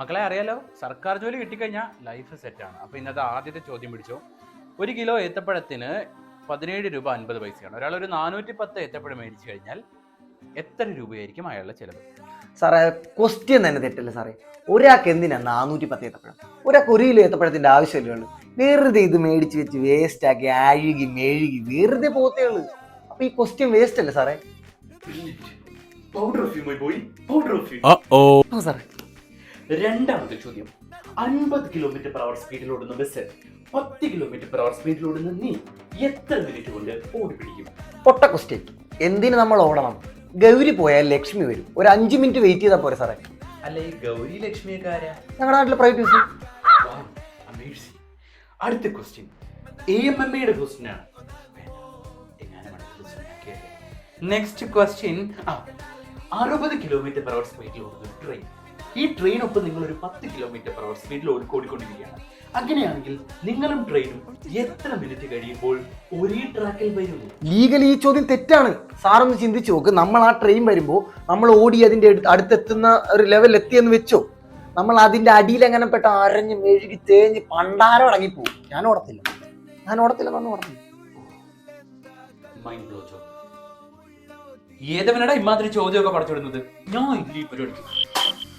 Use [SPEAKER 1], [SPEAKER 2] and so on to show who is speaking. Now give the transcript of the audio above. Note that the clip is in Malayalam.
[SPEAKER 1] മക്കളെ അറിയാലോ സർക്കാർ ജോലി കിട്ടിക്കഴിഞ്ഞാൽ ലൈഫ് സെറ്റാണ് അപ്പോൾ ഇന്നത്തെ ആദ്യത്തെ ചോദ്യം പിടിച്ചോ. ഒരു കിലോ ഏത്തപ്പഴത്തിന് പതിനേഴ് രൂപ അൻപത് പൈസയാണ്. ഒരാൾ ഒരു നാനൂറ്റി പത്ത് ഏത്തപ്പഴം മേടിച്ചു കഴിഞ്ഞാൽ എത്ര രൂപയായിരിക്കും അയാളുടെ ചിലവ്?
[SPEAKER 2] സാറേ ക്വസ്റ്റ്യൻ തന്നെ തെറ്റല്ലേ സാറേ? ഒരാൾക്ക് എന്തിനാണ് നാനൂറ്റി പത്ത് ഏത്തപ്പഴം? ഒരാൾക്ക് ഒരു കിലോ ഏത്തപ്പഴത്തിന്റെ ആവശ്യമല്ലേ ഉള്ളൂ. വെറുതെ ഇത് മേടിച്ച് വെച്ച് വേസ്റ്റ് ആക്കി അഴുകി മെഴുകി വെറുതെ പോത്തേ ഉള്ളൂ. അപ്പൊ ഈ ക്വസ്റ്റ്യൻ വേസ്റ്റ് അല്ലേ സാറേ?
[SPEAKER 1] Powder of you my boy powder of you
[SPEAKER 2] ആ സാറേ.
[SPEAKER 1] രണ്ടാമത്തെ ചോദ്യം. അൻപത് കിലോമീറ്റർ പെർ അവർ സ്പീഡിൽ ഓടുന്ന ബസ് പത്ത് കിലോമീറ്റർ പെർ അവർ സ്പീഡിൽ ഓടുന്ന നീ എത്ര മിനിറ്റ് കൊണ്ട് ഓടിപ്പിടിക്കും?
[SPEAKER 2] പൊട്ട ക്വസ്റ്റ്യൻ എന്തിന് നമ്മൾ ഓടണം? ഗൗരി പോയാൽ ലക്ഷ്മി വരും. ഒരു അഞ്ച് മിനിറ്റ് വെയിറ്റ് ചെയ്താൽ പോരെ സാറേ.
[SPEAKER 1] അല്ലെ ഗൗരി ലക്ഷ്മിയൊക്കെ
[SPEAKER 2] ഞങ്ങളുടെ നാട്ടിലെ പ്രൈവറ്റ് ബസ്
[SPEAKER 1] അടുത്ത ക്വസ്റ്റ്യൻ എ എം എം എയുടെ ക്വസ്റ്റ്യൻ ആണ്. നെക്സ്റ്റ് ക്വസ്റ്റ്യൻ ആ അറുപത് കിലോമീറ്റർ പെർ അവർ സ്പീഡിൽ ഓടുന്ന ട്രെയിൻ ഈ ട്രെയിനൊപ്പം നിങ്ങൾ ഒരു പത്ത് കിലോമീറ്റർ പെർ അവർ സ്പീഡിൽ ഓടിക്കൊണ്ടിരിക്കുകയാണ്. അങ്ങനെയാണെങ്കിൽ നിങ്ങളും ട്രെയിനും എത്ര മിനിറ്റ് കഴിയുമ്പോൾ ഒരേ ട്രാക്കിൽ വരുന്നു?
[SPEAKER 2] ലീഗലി ഈ ചോദ്യം തെറ്റാണ്. സാറൊന്ന് ചിന്തിച്ചു നോക്ക്. നമ്മൾ ആ ട്രെയിൻ വരുമ്പോൾ നമ്മൾ ഓടി അതിന്റെ അടുത്ത് അടുത്തെത്തുന്ന ഒരു ലെവൽ എത്തിയെന്ന് വെച്ചോ. നമ്മൾ അതിന്റെ അടിയിൽ എങ്ങനെ പെട്ട അരഞ്ഞ് മെഴുകി തേഞ്ഞ് പണ്ടാരം അടങ്ങിപ്പോവും ഞാൻ ഓടത്തില്ല. ഞാൻ ഓടത്തില്ല നമ്മൾ ഓടത്തില്ല.
[SPEAKER 1] മൈൻഡ് ഏതവനടാ ഇമാതിരി ചോദ്യമൊക്കെ പഠിച്ചിടുന്നത് ഞാൻ ഇല്ല ഈ പരിപാടി